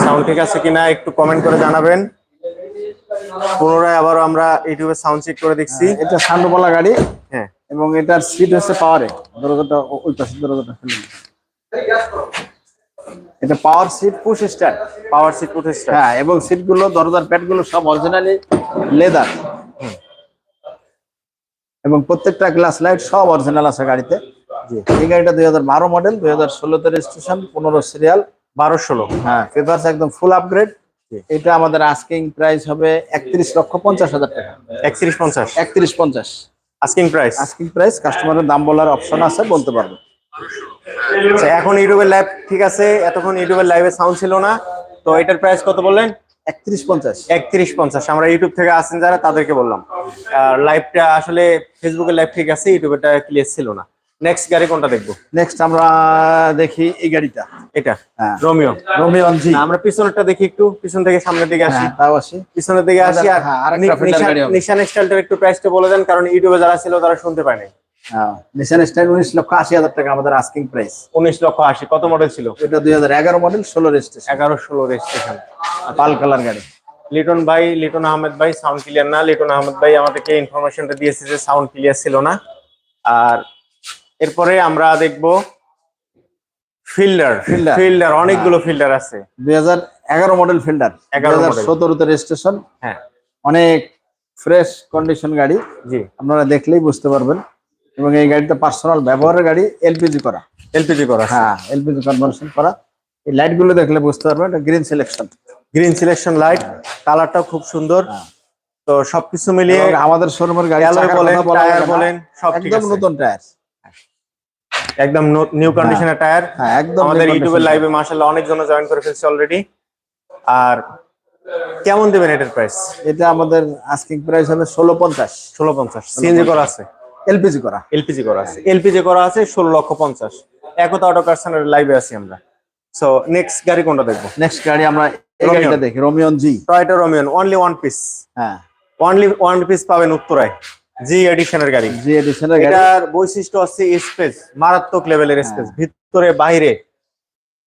Sound ঠিক আছে কিনা একটু কমেন্ট করে জানাবেন। পুনরায় আবারও আমরা ইউটিউবে সাউন্ড চেক করে দেখছি। এটা সান্ডুপালা গাড়ি। হ্যাঁ। এবং এটার সিট হচ্ছে পাওয়ারে দরজাটা ওই পাশে দরজাটা ফেলে এটা power seat push start power seat উঠে হ্যাঁ এবং সিটগুলো দরজার প্যাডগুলো সব অরিজিনালি লেদার এবং প্রত্যেকটা গ্লাস লাইট সব অরিজিনাল আছে গাড়িতে। এই গাড়িটা দুই হাজার বারো মডেল দুই হাজার ষোলোতে রেজিস্ট্রেশন পনেরো সিরিয়াল বারো ষোলো হ্যাঁ একদম ফুল আপগ্রেড এটা আমাদের আস্কিং প্রাইস হবে একত্রিশ লক্ষ পঞ্চাশ হাজার টাকা। একত্রিশ পঞ্চাশ। একত্রিশ পঞ্চাশ। আস্কিং প্রাইস আস্কিং প্রাইস কাস্টমারের দাম বলার অপশন আছে বলতে পারবে। আচ্ছা, এখন ইউটিউবের লাইভ ঠিক আছে এতক্ষণ ইউটিউবের লাইভে সাউন্ড ছিল না। তো এটার প্রাইস কত বললেন? একত্রিশ পঞ্চাশ। একত্রিশ পঞ্চাশ। আমরা ইউটিউব থেকে আসেন যারা তাদেরকে বললাম। আর লাইভটা আসলে ফেসবুকের লাইভ ঠিক আছে ইউটিউবেটা ক্লিয়ার ছিল না। নেক্সট গাড়ি কোনটা দেখব? নেক্সট আমরা দেখি এই গাড়িটা। এটা? হ্যাঁ। রোমিও জি আমরা পিছনেরটা দেখি একটু পিছন থেকে সামনের দিকে আসি। হ্যাঁ তাও আসি। পিছনের দিকে আসি আর হ্যাঁ, নিশান- স্টাইলটার একটু প্রাইসটা বলে দেন কারণ ইউটিউবে যারা ছিল তারা শুনতে পায়নি। নিশান স্টাইল উনিশ লক্ষ আশি হাজার টাকা আমাদের আস্কিং প্রাইস উনিশ লক্ষ আশি কত মডেল ছিল? এটা দুই হাজার এগারো মডেল ষোলো রেজিস্ট্রেশন এগারো ষোলো রেজিস্ট্রেশন পাল কালার গাড়ি। লিটন ভাই লিটন আহমেদ ভাই সাউন্ড ক্লিয়ার না? লিটন আহমেদ ভাই আমাদেরকে ইনফরমেশনটা দিয়েছে যে সাউন্ড ক্লিয়ার ছিল না। আর এরপরে আমরা দেখব ফিল্ডার. ফিল্ডার। অনেকগুলো ফিল্ডার আছে। দুই হাজার এগারো মডেল ফিল্ডার 11 হাজার model। সতেরোতে রেজিস্ট্রেশন হ্যাঁ। অনেক ফ্রেশ কন্ডিশন গাড়ি। জি। আপনারা দেখলেই বুঝতে পারবেন। এবং এই গাড়িটা পার্সোনাল ব্যবহারের গাড়ি এলপিজি করা। এলপিজি করা। হ্যাঁ এলপিজি কনভার্সন করা। এই লাইটগুলো দেখলে বুঝতে পারবেন এটা green selection green selection light কালারটাও খুব সুন্দর। তো সবকিছু মিলিয়ে আমাদের শোরুমের গাড়ি বলেন টায়ার বলেন সব একদম নতুন টায়ার একদম নিউ কন্ডিশনের টায়ার হ্যাঁ একদম আমাদের ইউটিউবের লাইভে মাশাআল্লাহ অনেক জন জয়েন করে ফেলছে অলরেডি আর কেমন দেবেন এটার প্রাইস এটা আমাদের আস্কিং প্রাইস হবে ষোলো পঞ্চাশ। ষোলো পঞ্চাশ। সিএনজি করা আছে? এলপিজি করা। এলপিজি করা আছে। এলপিজি করা আছে ষোলো লক্ষ পঞ্চাশ। একতা অটো কারখানার লাইভে আছি আমরা। সো নেক্সট গাড়ি কোনটা দেখব? নেক্সট গাড়ি আমরা এই গাড়িটা দেখি Rumion G Toyota Rumion only one piece হ্যাঁ। অনলি ওয়ান পিস পাবেন উত্তরায়। জি এডিশনের গাড়ি। জি এডিশনের গাড়ি। এটার বৈশিষ্ট্য হচ্ছে স্পেস মারাত্মক লেভেলের হ্যাঁ। স্পেস ভিতরে বাইরে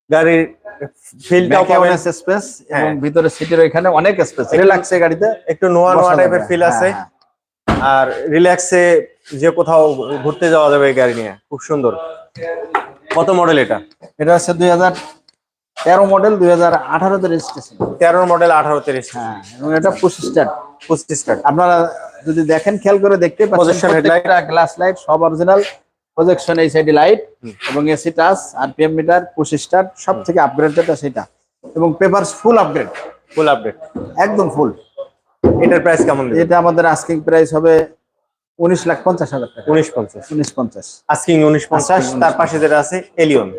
গাড়ির ফিলটাও পাবেন। স্পেস এবং হ্যাঁ। ভিতরে সিটের ওইখানে অনেক স্পেস রিল্যাক্সে গাড়িতে একটু নোয়া নোয়া টাইপের ফিল আছে। হ্যাঁ, আর রিল্যাক্সে যে কোথাও ঘুরতে যাওয়া যাবে এই গাড়ি নিয়ে খুব সুন্দর। কত মডেল এটা? হ্যাঁ। এটা হচ্ছে দুই হাজার তেরো মডেল দুই হাজার আঠারোতে রেজিস্ট্রেশন তেরো মডেল আঠারো তিরিশ হ্যাঁ এবং এটা পুশ স্টার্ট পঁচিশ স্টার্ট আপনারা যদি দেখেন খেয়াল করে দেখতে headlight। গ্লাস লাইট সব অরিজিনাল প্রজেকশন এই সাইডে লাইট এবং AC touch RPM meter push start সব থেকে আপগ্রেড যেটা সেটা। এবং papers full upgrade full update একদম ফুল এটার প্রাইস কেমন এটা আমাদের আস্কিং প্রাইস হবে উনিশ লাখ পঞ্চাশ হাজার টাকা। উনিশ পঞ্চাশ। উনিশ পঞ্চাশ। আস্কিং উনিশ পঞ্চাশ তার পাশে যেটা আছে এলিয়ন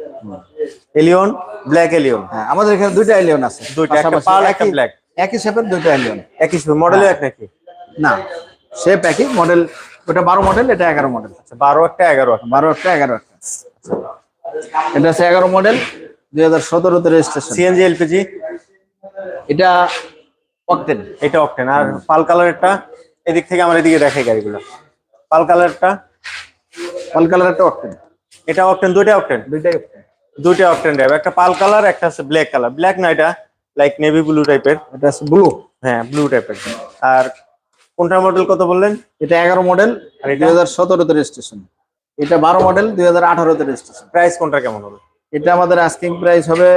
এলিয়ন ব্ল্যাক এলিয়ন হ্যাঁ আমাদের এখানে দুইটা এলিয়ন আছে। দুইটা, একটা পাল, একটা ব্ল্যাক একই শেপের দুইটা এলিয়ন একই শেপ মডেলও এক নাকি? না শেপ একই মডেল ওটা বারো মডেল এটা এগারো মডেল আচ্ছা বারো একটা এগারো বারো একটা এগারো একটা। এটা হচ্ছে এগারো মডেল দুই হাজার সতেরোতে রেজিস্ট্রেশন সিএনজি এলপিজি এটা অক্টেন এটা অকটেন আর পাল কালারেরটা এদিক থেকে আমার এদিকে দেখাই গাড়িগুলো। পাল কালারটা পাল কালার একটা অক্টেন এটা অকটেন দুইটা অকটেন দুইটাই octane। দুইটা অকটেন ড্রাইভ একটা পাল কালার একটা আছে ব্ল্যাক কালার ব্ল্যাক না এটা লাইক নেভি ব্লু টাইপের এটা হচ্ছে ব্লু হ্যাঁ ব্লু টাইপের আর কোনটা মডেল কত বললেন? এটা এগারো মডেল আর এটা? দুই হাজার সতেরোতে রেজিস্ট্রেশন এটা বারো মডেল দুই হাজার আঠারোতে রেজিস্ট্রেশন প্রাইস কোনটা কেমন হবে? এটা আমাদের আস্কিং প্রাইস হবে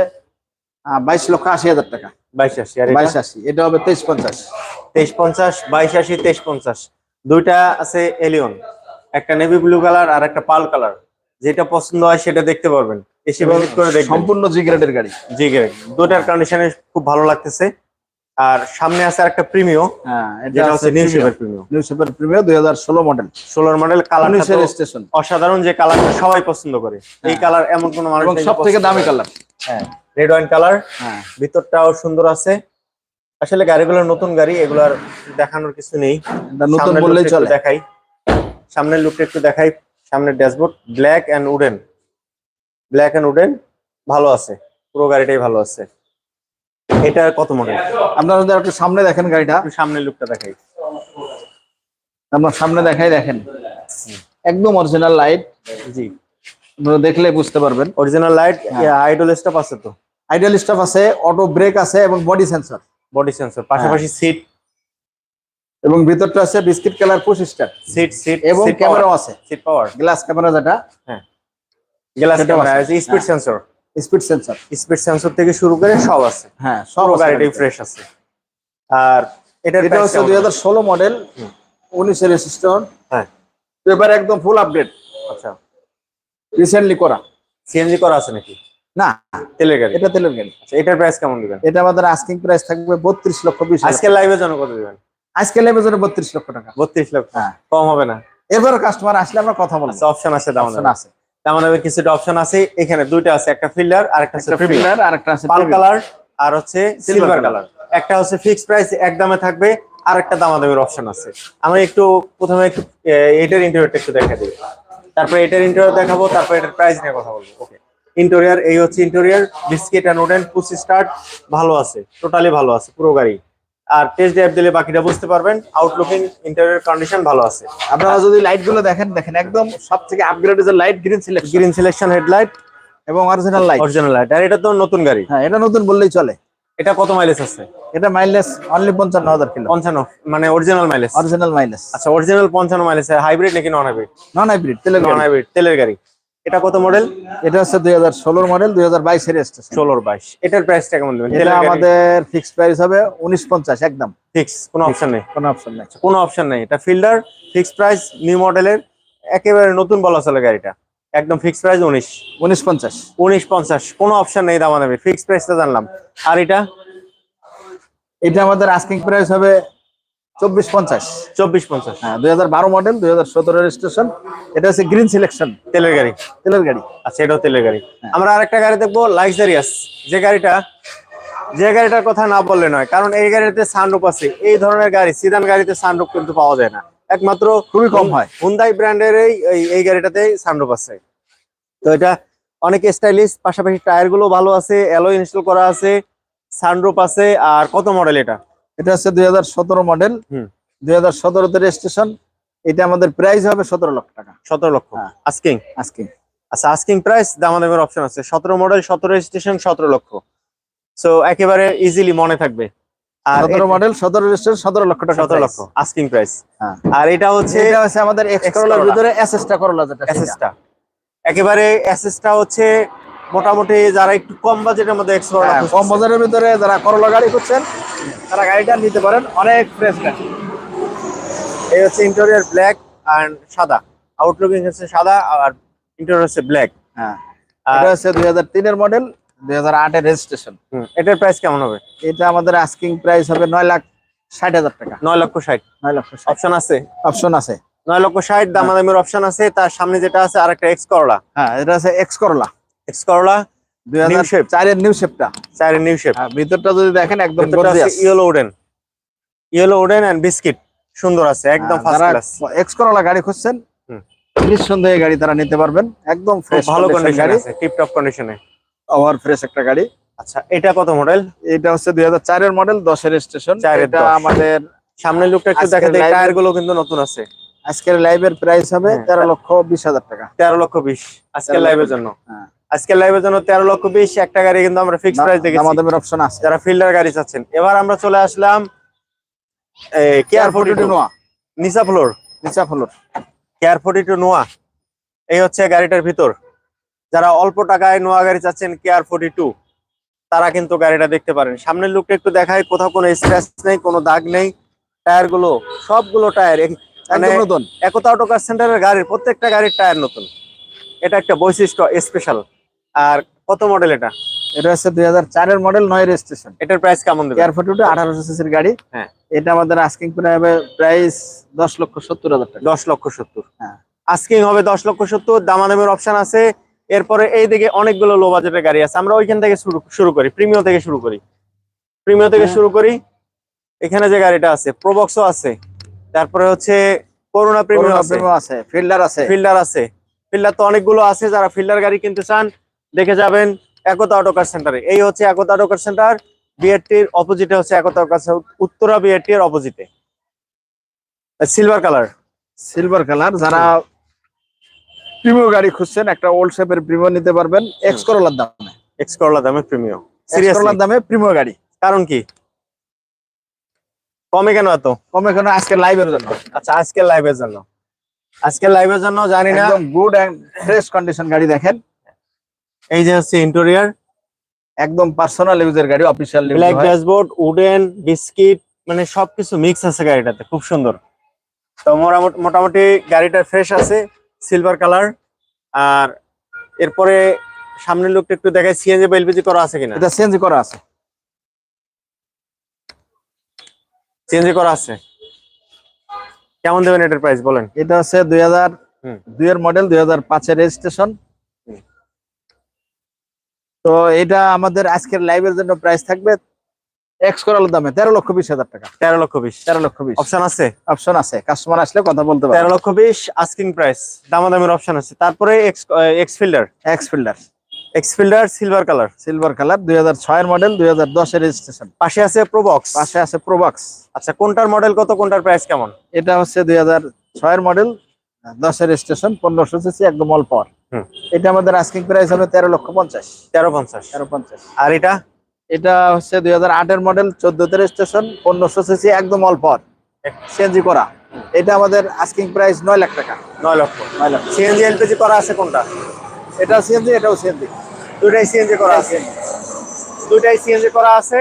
বাইশ লক্ষ আশি হাজার টাকা। বাইশ আশি আর বাইশ আশি এটা হবে তেইশ পঞ্চাশ। তেইশ পঞ্চাশ বাইশ আশি তেইশ পঞ্চাশ। দুইটা আছে এলিয়ন একটা নেভি ব্লু কালার আর একটা পাল কালার যেটা পছন্দ হয় সেটা দেখতে পারবেন। এসে ভিজিট করে দেখবেন। সম্পূর্ণ জি গ্রেডের গাড়ি। জি গ্রেড দুটার কন্ডিশনে খুব ভালো লাগতেছে। আর সামনে আছে একটা প্রিমিও হ্যাঁ এটা যেটা হচ্ছে হচ্ছে নিউ শেপের প্রিমিও নিউ সুপার প্রিমিয়ার দুই ষোলো মডেল ষোলোর মডেল কালার রেজিস্ট্রেশন অসাধারণ যে কালারটা সবাই পছন্দ করে। এই কালার এমন কোন মানুষ এবং নেই সব থেকে দামি কালার হ্যাঁ রেড ওয়াইন কালার হ্যাঁ। ভিতরটাও সুন্দর আছে। আসলে গাড়িগুলোর নতুন গাড়ি এগুলার দেখানোর কিছু নেই। নতুন বললেই চলে। দেখাই। সামনের লুকটা একটু দেখাই। সামনের dashboard black and wooden black and wooden ভালো আছে। পুরো গাড়িটাই ভালো আছে। এটা কত মডেল আপনারা যদি একটু সামনে দেখেন গাড়িটা। সামনের লুকটা দেখাই। আপনার সামনে দেখাই দেখেন। একদম অরিজিনাল লাইট জি। আপনারা দেখলে বুঝতে পারবেন। অরিজিনাল লাইট হ্যাঁ। আইডল স্টপ আছে তো? আইডিয়াল স্টাফ আছে অটো ব্রেক আছে এবং বডি সেন্সর বডি সেন্সর পাশাপাশি সিট এবং ভিতরটা আছে biscuit colour push start seat seat এবং ক্যামেরাও আছে। সিট পাওয়ার গ্লাস ক্যামেরা যেটা। গ্লাস ক্যামেরা আছে। স্পিড হ্যাঁ। Sensor. Speed sensor. Speed sensor থেকে শুরু করে সব আছে। হ্যাঁ সব গাড়িটাই ফ্রেশ আছে। আর এটার এটা হচ্ছে দুই হাজার ষোলো মডেল হুম। উনিশের রেজিস্ট্রেশন হ্যাঁ। পেপার একদম ফুল আপডেট আচ্ছা। রিসেন্টলি করা। সিএনজি করা আছে নাকি? না। তেলের গাড়ি। এটা তেলের গাড়ি। আচ্ছা এটার প্রাইস কেমন দিবেন? এটা আমাদের আস্কিং প্রাইস থাকবে বত্রিশ লক্ষ বিশ হাজার। আজকে লাইভের জন্য কত দিবেন? আজকে লেবে জন্য বত্রিশ লক্ষ টাকা। বত্রিশ লক্ষ। হ্যাঁ। কম হবে না। এবার কাস্টমার আসলে আমরা কথা বলব। আচ্ছা অপশন আছে দাম আছে। তেমন কিছুটা অপশন আছে। এখানে দুইটা আছে একটা ফিল্ডার আর একটা প্রিমিয়ার ফিল্ডার আর একটা আছে পাল কালার আর হচ্ছে সিলভার কালার একটা হচ্ছে ফিক্স প্রাইস এক দামে থাকবে আর একটা দামাদামের অপশন আছে। আমি একটু প্রথমে একটু এটার ইন্টেরিয়রটা একটু দেখা দিই। তারপরে এটার ইন্টেরিয়র দেখাবো তারপর এটার প্রাইস নিয়ে কথা বলব। ওকে ইন্টেরিয়র এই হচ্ছে interior biscuit and wooden push start ভালো আছে টোটালি ভালো আছে পুরো গাড়ি। আর টেস্ট ড্রাইভ দিলে বাকিটা বুঝতে পারবেন। আউটলুকিং ইন্টেরিয়র কন্ডিশন ভালো আছে। আপনারা যদি লাইটগুলো দেখেন দেখেন একদম সব থেকে আপগ্রেড যে light green selection green selection headlight এবং অরিজিনাল লাইট অরিজিনাল লাইট আর এটা তো নতুন গাড়ি। হ্যাঁ এটা নতুন বললেই চলে। এটা কত মাইলেজ আছে? এটা মাইলেজ অনলি পঞ্চান্ন হাজার কিলো। পঞ্চান্ন মানে অরিজিনাল মাইলেজ অরিজিনাল মাইলেজ আচ্ছা অরিজিনাল পঞ্চান্ন মাইলেজ হাইব্রিড নাকি নন হাইব্রিড নন হাইব্রিড তেলের নন। হাইব্রিড তেলের গাড়ি। এটা কত মডেল এটা হচ্ছে দুই হাজার ষোলোর মডেল দুই হাজার বাইশের ষোলোর বাইশ। এটার প্রাইসটা কেমন দেবেন? এটা আমাদের ফিক্স প্রাইস হবে উনিশ পঞ্চাশ একদম। ফিক্স কোনো অপশন নেই? কোনো অপশন নেই। কোনো অপশন নেই। এটা ফিল্ডার ফিক্স প্রাইস নিউ মডেলের একেবারে নতুন বলা চলে গাড়িটা। একদম ফিক্স প্রাইস উনিশ। উনিশ পঞ্চাশ। উনিশ পঞ্চাশ কোনো অপশন নেই দামা দেবে ফিক্স প্রাইসটা জানলাম। আর এটা? এটা আমাদের আস্কিং প্রাইস হবে চব্বিশ পঞ্চাশ। চব্বিশ পঞ্চাশ। হ্যাঁ দুই হাজার বারো মডেল দুই হাজার সতেরো রেজিস্ট্রেশন এটা হচ্ছে গ্রিন সিলেকশন তেলের গাড়ি। তেলের গাড়ি। আচ্ছা এটাও তেলের গাড়ি। হ্যাঁ। আমরা আরেকটা গাড়ি দেখব লাক্সারিয়াস যে গাড়িটা যে গাড়িটার কথা না বললে নয় কারণ এই গাড়িতে সানরুপ আছে। এই ধরনের গাড়ি সিদান গাড়িতে সানরুপ কিন্তু পাওয়া যায় না। একমাত্র খুবই কম হয়। হুন্দাই ব্র্যান্ডের এই এই- গাড়িটাতে সানরুপ আছে। তো এটা অনেক স্টাইলিশ পাশাপাশি টায়ারগুলো ভালো আছে অ্যালো ইনস্টল করা আছে সানরুপ আছে আর কত মডেল এটা? এটা হচ্ছে দুই হাজার সতেরো মডেল। দুই হাজার সতেরোতে রেজিস্ট্রেশন এটা আমাদের প্রাইস হবে সতেরো লক্ষ টাকা। সতেরো লক্ষ। হ্যাঁ। আস্কিং আস্কিং আচ্ছা আস্কিং প্রাইস দামাদামের অপশন আছে। সতেরো মডেল সতেরো রেজিস্ট্রেশন সতেরো লক্ষ। সো একেবারে ইজিলি মনে থাকবে। আর সতেরো মডেল সতেরো রেজিস্ট্রেশন সতেরো লক্ষ টাকা সতেরো লক্ষ। আস্কিং প্রাইস হ্যাঁ। আর এটা হচ্ছে এটা হচ্ছে আমাদের এক্স করলার ভিতরে এসএসটা করলা যেটা একেবারে হচ্ছে মোটামুটি যারা একটু কম বাজেটের মধ্যে হ্যাঁ, কম বাজারের ভিতরে যারা করলা গাড়ি করছেন তারা গাড়িটা নিতে পারেন অনেক ফ্রেশ গাড়ি। এই হচ্ছে ইন্টেরিয়র ব্ল্যাক আর সাদা। আউটলুকিং হচ্ছে সাদা আর ইন্টেরিয়র হচ্ছে ব্ল্যাক হ্যাঁ। এটা হচ্ছে দুই হাজার তিনের মডেল দুই হাজার আটের রেজিস্ট্রেশন এটার প্রাইস কেমন হবে? এটা আমাদের আস্কিং প্রাইস হবে নয় লাখ ষাট হাজার টাকা। নয় লক্ষ ষাট। নয় লক্ষ অপশন আছে? অপশন আছে। নয় লক্ষ ষাট দামাদামের অপশন আছে। তার সামনে যেটা আছে আর একটা এক্স করলা হ্যাঁ এটা আছে এক্স করলা এক্স করলা দুই হাজার। চারের নিউ শেপটা চারের নিউ শেপ হ্যাঁ ভিতরটা যদি দেখেন একদম ইয়েলো এন্ড বিস্কিট সুন্দর আছে একদম ফার্স্ট ক্লাস এক্স করলা গাড়ি খুঁজছেন। নিঃসন্দেহে গাড়ি তারা নিতে পারবেন। একদম ফ্রেশ ভালো কন্ডিশন গাড়ি। কন্ডিশনে ফ্রেশ একটা গাড়ি। আচ্ছা এটা কত মডেল এটা হচ্ছে দুই হাজার চারের মডেল দশের স্টেশন এটা আমাদের সামনের লুকটা একটু টায়ারগুলো কিন্তু নতুন আছে। আজকের লাইভের প্রাইস হবে হ্যাঁ। তেরো লক্ষ বিশ হাজার টাকা। তেরো লক্ষ বিশ আজকের 13 লাইভের জন্য। হ্যাঁ। আজকের লাইভের জন্য তেরো লক্ষ বিশ একটা গাড়ি কিন্তু আমরা ফিক্স প্রাইস দেখেছি। আমাদের অপশন আছে। যারা ফিল্ডার গাড়ি চাচ্ছেন। এবার আমরা চলে আসলাম কেয়ার ফোর্টি টু নোয়া নিসা ফ্লোর নিচা floor KR forty two Noah এই হচ্ছে গাড়িটার ভিতর। যারা অল্প টাকায় নোয়া গাড়ি চাচ্ছেন কেয়ার ফোর্টি টু তারা কিন্তু গাড়িটা দেখতে পারেন। সামনের লুকটা একটু দেখায় কোথাও কোনো স্ক্র্যাচ নেই কোনো দাগ নেই। টায়ারগুলো সবগুলো টায়ার মানে নতুন। একতা অটো কার সেন্টারের গাড়ির প্রত্যেকটা গাড়ির টায়ার নতুন। এটা একটা বৈশিষ্ট্য স্পেশাল আর কত মডেল এটা? এটা হচ্ছে দুই হাজার চারের মডেল নয় রেজিস্ট্রেশন এটার প্রাইস কেমন দেবে? এয়ার ফোর্টি টু আঠারোশো সিসির গাড়ি। হ্যাঁ। এটা আমাদের আস্কিং হবে প্রাইস দশ লক্ষ সত্তর হাজার টাকা। দশ লক্ষ সত্তর। হ্যাঁ। আস্কিং হবে দশ লক্ষ সত্তর দামাদামের অপশন আছে। এরপরে এই দিকে অনেকগুলো লো বাজেটের গাড়ি আছে। আমরা ওইখান থেকে শুরু শুরু করি প্রিমিয় থেকে শুরু করি। প্রিমিয় থেকে হ্যাঁ। শুরু করি। এখানে যে গাড়িটা আছে প্রবক্সও আছে। তারপরে হচ্ছে করোনা প্রিমিয়াম প্রিমিয়াম আছে। ফিল্ডার আছে ফিল্ডার আছে। ফিল্ডার তো অনেকগুলো আছে যারা ফিল্ডার গাড়ি কিনতে চান দেখে যাবেন একতা অটোকার সেন্টারে এই হচ্ছে একতা অটোকার সেন্টার বিআরটির অপোজিটে হচ্ছে একতা অটোকার উত্তরা বিআরটির অপোজিটে সিলভার কালার সিলভার কালার যারা প্রিমিয় গাড়ি খুঁজছেন একটা ওল্ড শেপের প্রিমিয় নিতে পারবেন। এক্স করোলার দামে। এক্স করলা দামে প্রিমিয়াম সিরিয়াসলি দামে প্রিমিয়ার গাড়ি। কারণ কি? কমে কেন এত? কমে কেন? আজকে লাইভের জন্য। আচ্ছা আজকের লাইভের জন্য। আজকের লাইভের জন্য জানি না। একদম গুড এন্ড ফ্রেশ কন্ডিশন গাড়ি দেখেন। এই যে হচ্ছে ইন্টেরিয়র একদম পার্সোনাল ইউজের গাড়ি official black dashboard wooden biscuit মানে সবকিছু মিক্স আছে গাড়িটাতে খুব সুন্দর। তো মোটামুটি মোটামুটি গাড়িটা ফ্রেশ আছে সিলভার কালার আর এরপরে সামনের লোকটা একটু দেখায় সিএনজি বা এলপিজি করা আছে কিনা? এটা চেঞ্জ করা আছে। সিএনজি করা আছে। কেমন দেবেন এটার প্রাইস বলেন? এটা হচ্ছে দুই হাজার হুম। দুইয়ের মডেল দুই হাজার পাঁচের রেজিস্ট্রেশন। তো এটা আমাদের আজকের লাইভের জন্য প্রাইস থাকবে এক্স দামে তেরো লক্ষ বিশ হাজার টাকা। তেরো লক্ষ বিশ। তেরো লক্ষ বিশ। অপশন আছে? অপশন আছে। কাস্টমার আসলে কথা বলতে তেরো লক্ষ বিশ আস্কিং প্রাইস দামাদামির অপশন আছে। তারপরে X X Fielder X Fielder X Fielder silver colour silver colour দুই হাজার ছয়ের মডেল দুই হাজার দশের রেজিস্ট্রেশন পাশে আছে প্রোবক্স পাশে আছে প্রোবক্স আচ্ছা কোনটার মডেল কত কোনটার প্রাইস কেমন? এটা হচ্ছে দুই হাজার ছয়ের মডেল দশের স্টেশন পনেরোশো সিসি একদম অল্প। এটা আমাদের আস্কিং প্রাইস হবে তেরো লক্ষ পঞ্চাশ। তেরো পঞ্চাশ। তেরো পঞ্চাশ। আর এটা? এটা হচ্ছে দুই হাজার আটের মডেল চোদ্দতে স্টেশন পনেরোশো সিসি একদম অল্প সিএনজি করা। এটা আমাদের আস্কিং প্রাইস নয় লাখ টাকা। নয় লক্ষ। নয় লাখ। সিএনজি এলপিজি করা আছে কোনটা? এটা সিএনজি এটাও সিএনজি দুটাই সিএনজি করা আছে। দুটাই সিএনজি করা আছে।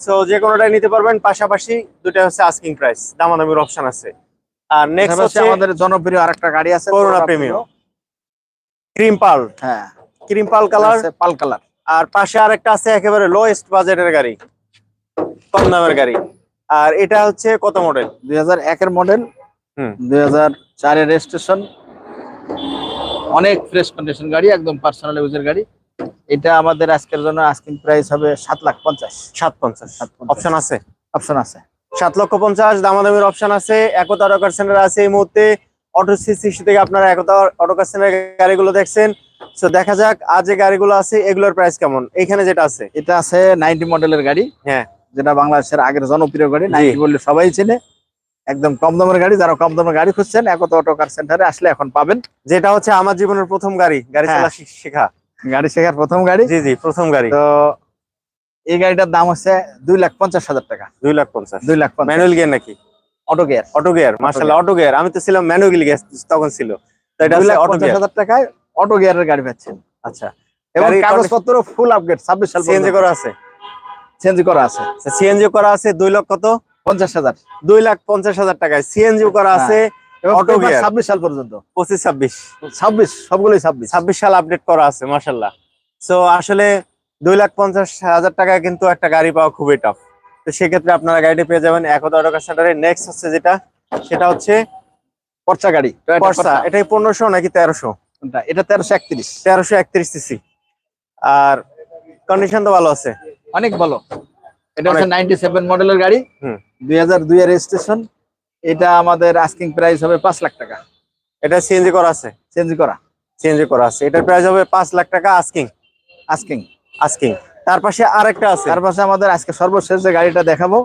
সো যে কোনোটাই নিতে পারবেন পাশাপাশি দুটাই হচ্ছে আস্কিং প্রাইস দামাদামির অপশন আছে। আর নেক্সট হচ্ছে আমাদের জনপ্রিয় আরেকটা গাড়ি আছে করোনা প্রিমিয়াম ক্রিম পাল। হ্যাঁ। Cream pearl colour. Pearl colour. আর পাশে আরেকটা আছে একেবারে লোয়েস্ট বাজেটের গাড়ি কম দামের গাড়ি। আর এটা হচ্ছে কত মডেল দুই হাজার একের মডেল দুই হাজার চারের রেজিস্ট্রেশন অনেক ফ্রেশ কন্ডিশন গাড়ি একদম পার্সোনাল ইউজের গাড়ি। এটা আমাদের আজকের জন্য আস্কিং প্রাইস হবে সাত লাখ পঞ্চাশ। সাত পঞ্চাশ। অপশন আছে? অপশন আছে। সাত লক্ষ পঞ্চাশ দামাদামির অপশন আছে একতা অটোকার সেন্টার আছে এই মুহূর্তে। অটো সিসি থেকে আপনারা একতা অটোকার সেন্টার গাড়িগুলো দেখছেন। তো দেখা যাক আজ যে গাড়িগুলো আছে এগুলোর প্রাইস কেমন? এখানে যেটা আছে। এটা আছে নাইনটি মডেলের গাড়ি। হ্যাঁ। যেটা বাংলাদেশের আগের জনপ্রিয় গাড়ি নাইনটি বললে সবাই চেনে। একদম কম দামের গাড়ি যারা কম দামের গাড়ি খুঁজছেন একতা অটো কার সেন্টারে আসলে এখন পাবেন। যেটা হচ্ছে আমার জীবনের প্রথম গাড়ি গাড়ি হ্যাঁ। চালা শেখা। গাড়ি শেখার প্রথম গাড়ি। জি জি প্রথম গাড়ি। তো এই গাড়িটার দাম হচ্ছে দুই লাখ পঞ্চাশ হাজার টাকা। দুই লাখ পঞ্চাশ। দুই লাখ ম্যানুয়াল গিয়ার নাকি? Auto gear auto gear auto gear আমি তো ছিলাম ম্যানুয়াল গিয়ার তখন ছিল। তো এটা হচ্ছে অটো গিয়ার টাকায় অটো গিয়ারের গাড়ি পাচ্ছেন। আচ্ছা। এবং কাগজপত্র ফুল আপগ্রেড ছাব্বিশ সাল সিএনজি করা আছে। চেঞ্জ করা আছে। সিএনজি করা আছে দুই লক্ষ কত? পঞ্চাশ হাজার। দুই লাখ পঞ্চাশ হাজার টাকায়। সিএনজি করা আছে এবং Auto gear। ছাব্বিশ সাল পর্যন্ত। পঁচিশ ছাব্বিশ। ছাব্বিশ সবগুলোই ছাব্বিশ। ছাব্বিশ সাল আপডেট করা আছে মার্শাল্লাহ সো আসলে দুই লাখ পঞ্চাশ হাজার টাকায় কিন্তু একটা গাড়ি পাওয়া খুবই টাফ তো সেক্ষেত্রে আপনারা গাড়িটি পেয়ে যাবেন একতা অটোকার সেন্টারে নেক্সট হচ্ছে যেটা সেটা হচ্ছে পর্চা গাড়ি। পর্চা। এটাই পনেরোশো নাকি তেরোশো? এটা তেরোশো একত্রিশ। তেরোশো একত্রিশ সিসি আর কন্ডিশন তো ভালো আছে। অনেক ভালো। এটা হচ্ছে নাইনটি সেভেন মডেলের গাড়ি। দুই হাজার দুই এর রেজিস্ট্রেশন এটা আমাদের আস্কিং প্রাইস হবে পাঁচ লাখ টাকা। এটা সিএনজি করা আছে। চেঞ্জ করা। সিএনজি করা আছে। এটার প্রাইস হবে পাঁচ লাখ টাকা আস্কিং আস্কিং আস্কিং তার পাশে আরেকটা আছে। তার পাশে আমাদের আজকে সর্বশেষ যে গাড়িটা দেখাবো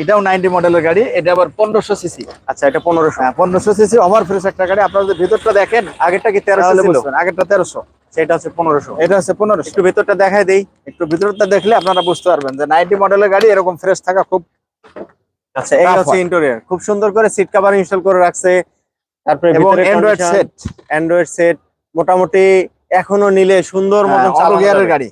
এটাও নাইনটি মডেলের গাড়ি এটা আবার পনেরোশো সিসি। আচ্ছা এটা পনেরোশো। হ্যাঁ পনেরোশো সিসি ওভার ফ্রেশ একটা গাড়ি। আপনারা যদি ভিতরটা দেখেন আগেরটা কি তেরোশো আগেরটা তেরোশো। সেটা হচ্ছে পনেরোশো। এটা হচ্ছে পনেরোশো। একটু ভেতরটা দেখাই দেই। একটু ভিতরটা দেখলে আপনারা বুঝতে পারবেন যে নাইনটি মডেলের গাড়ি এরকম ফ্রেশ থাকা খুব আচ্ছা এই হচ্ছে হয়। ইন্টেরিয়র খুব সুন্দর করে সিট কভার ইনস্টল করে রাখছে। তারপরে অ্যান্ড্রয়েড সেট অ্যান্ড্রয়েড সেট মোটামুটি এখনও নিলে সুন্দর মতো অটো গিয়ারের গাড়ি।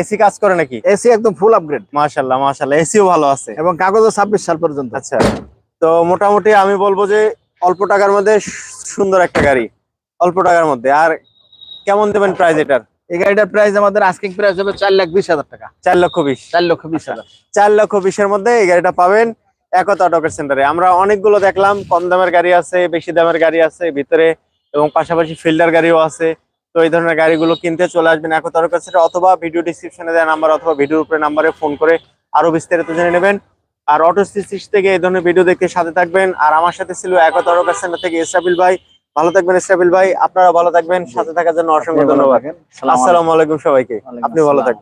এসি কাজ করে নাকি? এসি একদম ফুল আপগ্রেড মাশাল্লাহ মাশাল্লাহ এসিও ভালো আছে। এবং কাগজও ছাব্বিশ সাল পর্যন্ত। আচ্ছা তো মোটামুটি আমি বলব যে অল্প টাকার মধ্যে সুন্দর একটা গাড়ি অল্প টাকার মধ্যে। আর কেমন দেবেন প্রাইস এটার? এই গাড়িটার প্রাইস আমাদের আস্কিং প্রাইস হবে চার লাখ বিশ হাজার টাকা। চার লক্ষ বিশ। চার লক্ষ বিশ হাজার। চার লক্ষ বিশের মধ্যে এই গাড়িটা পাবেন একতা অটোকের সেন্টারে আমরা অনেকগুলো দেখলাম কম দামের গাড়ি আছে বেশি দামের গাড়ি আছে ভিতরে এবং পাশাপাশি ফিল্ডার গাড়িও আছে। তো এই ধরনের গাড়িগুলো কিনতে চলে আসবেন এক তার কাছে অথবা ভিডিও ডিসক্রিপশনে দেওয়া নাম্বার অথবা ভিডিওর উপরে নাম্বারে ফোন করে আরও বিস্তারিত জেনে নেবেন। আর অটো সিক্স থেকে এই ধরনের ভিডিও দেখতে সাথে থাকবেন। আর আমার সাথে ছিল একতা অটোকের সেন্টার থেকে ইসরাবিল ভাই। ভালো থাকবেন ইসরাবিল ভাই আপনারা ভালো থাকবেন সাথে থাকার জন্য অসংখ্য ধন্যবাদ। আসসালামু আলাইকুম। সবাইকে। আপনি ভালো থাকবেন।